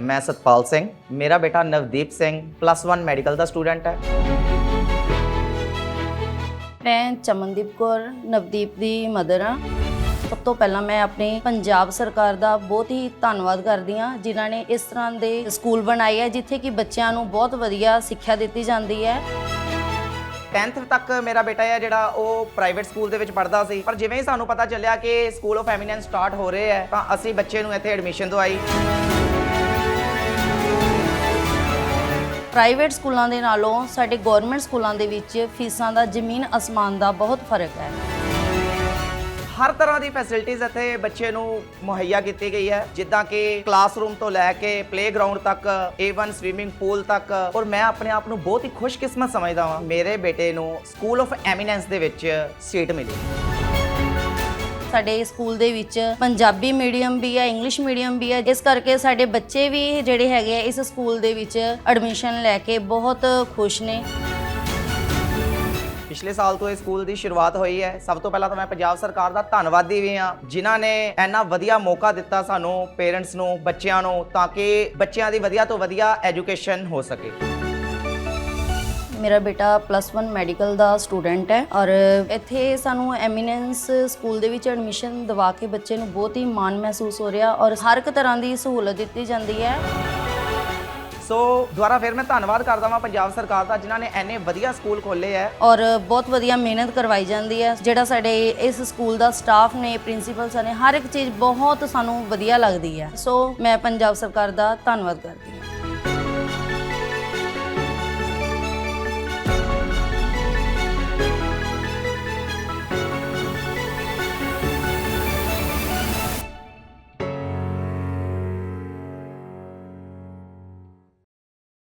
ਮੈਂ ਸਤਪਾਲ ਸਿੰਘ, ਮੇਰਾ ਬੇਟਾ ਨਵਦੀਪ ਸਿੰਘ ਪਲੱਸ 1 ਮੈਡੀਕਲ ਦਾ ਸਟੂਡੈਂਟ ਹੈ। ਮੈਂ ਚਮਨਦੀਪ ਕੌਰ, ਨਵਦੀਪ ਦੀ ਮਦਰ ਹਾਂ। ਸਭ ਤੋਂ ਪਹਿਲਾਂ ਮੈਂ ਆਪਣੀ ਪੰਜਾਬ ਸਰਕਾਰ ਦਾ ਬਹੁਤ ਹੀ ਧੰਨਵਾਦ ਕਰਦੀ ਹਾਂ, ਜਿਨ੍ਹਾਂ ਨੇ ਇਸ ਤਰ੍ਹਾਂ ਦੇ ਸਕੂਲ ਬਣਾਏ ਹੈ, ਜਿੱਥੇ ਕਿ ਬੱਚਿਆਂ ਨੂੰ ਬਹੁਤ ਵਧੀਆ ਸਿੱਖਿਆ ਦਿੱਤੀ ਜਾਂਦੀ ਹੈ। 10th ਤੱਕ ਮੇਰਾ ਬੇਟਾ ਹੈ ਜਿਹੜਾ ਉਹ ਪ੍ਰਾਈਵੇਟ ਸਕੂਲ ਦੇ ਵਿੱਚ ਪੜ੍ਹਦਾ ਸੀ। ਪਰ ਜਿਵੇਂ ਹੀ ਸਾਨੂੰ ਪਤਾ ਚੱਲਿਆ ਕਿ ਸਕੂਲ ਆਫ ਐਮੀਨੈਂਸ ਸਟਾਰਟ ਹੋ ਰਹੇ ਹੈ ਤਾਂ ਅਸੀਂ ਬੱਚੇ ਨੂੰ ਇੱਥੇ ਐਡਮਿਸ਼ਨ ਦਵਾਈ। ਪ੍ਰਾਈਵੇਟ ਸਕੂਲਾਂ ਦੇ ਨਾਲੋਂ ਸਾਡੇ ਗਵਰਨਮੈਂਟ ਸਕੂਲਾਂ ਦੇ ਵਿੱਚ ਫੀਸਾਂ ਦਾ ਜ਼ਮੀਨ ਅਸਮਾਨ ਦਾ ਬਹੁਤ ਫ਼ਰਕ ਹੈ। ਹਰ ਤਰ੍ਹਾਂ ਦੀ ਫੈਸਿਲਿਟੀਜ਼ ਇੱਥੇ ਬੱਚੇ ਨੂੰ ਮੁਹੱਈਆ ਕੀਤੀ ਗਈ ਹੈ। ਜਿੱਦਾਂ ਕਿ ਕਲਾਸਰੂਮ ਤੋਂ ਲੈ ਕੇ ਪਲੇਗਰਾਉਂਡ ਤੱਕ A1 ਸਵੀਮਿੰਗ ਪੂਲ ਤੱਕ ਔਰ ਮੈਂ ਆਪਣੇ ਆਪ ਨੂੰ ਬਹੁਤ ਹੀ ਖੁਸ਼ਕਿਸਮਤ ਸਮਝਦਾ ਹਾਂ ਮੇਰੇ ਬੇਟੇ ਨੂੰ ਸਕੂਲ ਆਫ ਐਮੀਨੈਂਸ ਦੇ ਵਿੱਚ ਸੀਟ ਮਿਲੀ। ਸਾਡੇ ਸਕੂਲ ਦੇ ਵਿੱਚ ਪੰਜਾਬੀ ਮੀਡੀਅਮ ਵੀ ਹੈ ਇੰਗਲਿਸ਼ ਮੀਡੀਅਮ ਵੀ ਹੈ। ਇਸ ਕਰਕੇ ਸਾਡੇ ਬੱਚੇ ਵੀ ਜਿਹੜੇ ਹੈਗੇ ਆ, ਇਸ ਸਕੂਲ ਦੇ ਵਿੱਚ ਐਡਮਿਸ਼ਨ ਲੈ ਕੇ ਬਹੁਤ ਖੁਸ਼ ਨੇ। ਪਿਛਲੇ ਸਾਲ ਤੋਂ ਇਹ ਸਕੂਲ ਦੀ ਸ਼ੁਰੂਆਤ ਹੋਈ ਹੈ। ਸਭ ਤੋਂ ਪਹਿਲਾਂ ਤਾਂ ਮੈਂ ਪੰਜਾਬ ਸਰਕਾਰ ਦਾ ਧੰਨਵਾਦੀ ਵੀ ਹਾਂ, ਜਿਨ੍ਹਾਂ ਨੇ ਇੰਨਾ ਵਧੀਆ ਮੌਕਾ ਦਿੱਤਾ ਸਾਨੂੰ ਪੇਰੈਂਟਸ ਨੂੰ, ਬੱਚਿਆਂ ਨੂੰ, ਤਾਂ ਕਿ ਬੱਚਿਆਂ ਦੀ ਵਧੀਆ ਤੋਂ ਵਧੀਆ ਐਜੂਕੇਸ਼ਨ ਹੋ ਸਕੇ। ਮੇਰਾ ਬੇਟਾ ਪਲੱਸ 1 ਮੈਡੀਕਲ ਦਾ ਸਟੂਡੈਂਟ ਹੈ ਔਰ ਇੱਥੇ ਸਾਨੂੰ ਐਮੀਨੈਂਸ ਸਕੂਲ ਦੇ ਵਿੱਚ ਐਡਮਿਸ਼ਨ ਦਿਵਾ ਕੇ ਬੱਚੇ ਨੂੰ ਬਹੁਤ ਹੀ ਮਾਣ ਮਹਿਸੂਸ ਹੋ ਰਿਹਾ ਔਰ ਹਰ ਇੱਕ ਤਰ੍ਹਾਂ ਦੀ ਸਹੂਲਤ ਦਿੱਤੀ ਜਾਂਦੀ ਹੈ। ਸੋ ਦੁਬਾਰਾ ਫਿਰ ਮੈਂ ਧੰਨਵਾਦ ਕਰਦਾ ਹਾਂ ਪੰਜਾਬ ਸਰਕਾਰ ਦਾ, ਜਿਨ੍ਹਾਂ ਨੇ ਇੰਨੇ ਵਧੀਆ ਸਕੂਲ ਖੋਲ੍ਹੇ ਹੈ ਔਰ ਬਹੁਤ ਵਧੀਆ ਮਿਹਨਤ ਕਰਵਾਈ ਜਾਂਦੀ ਹੈ ਜਿਹੜਾ ਸਾਡੇ ਇਸ ਸਕੂਲ ਦਾ ਸਟਾਫ ਨੇ, ਪ੍ਰਿੰਸੀਪਲ ਪ੍ਰਿੰਸੀਪਲਸ ਨੇ, ਹਰ ਇੱਕ ਚੀਜ਼ ਬਹੁਤ ਸਾਨੂੰ ਵਧੀਆ ਲੱਗਦੀ ਹੈ ਸੋ ਮੈਂ ਪੰਜਾਬ ਸਰਕਾਰ ਦਾ ਧੰਨਵਾਦ ਕਰਦੀ ਹਾਂ।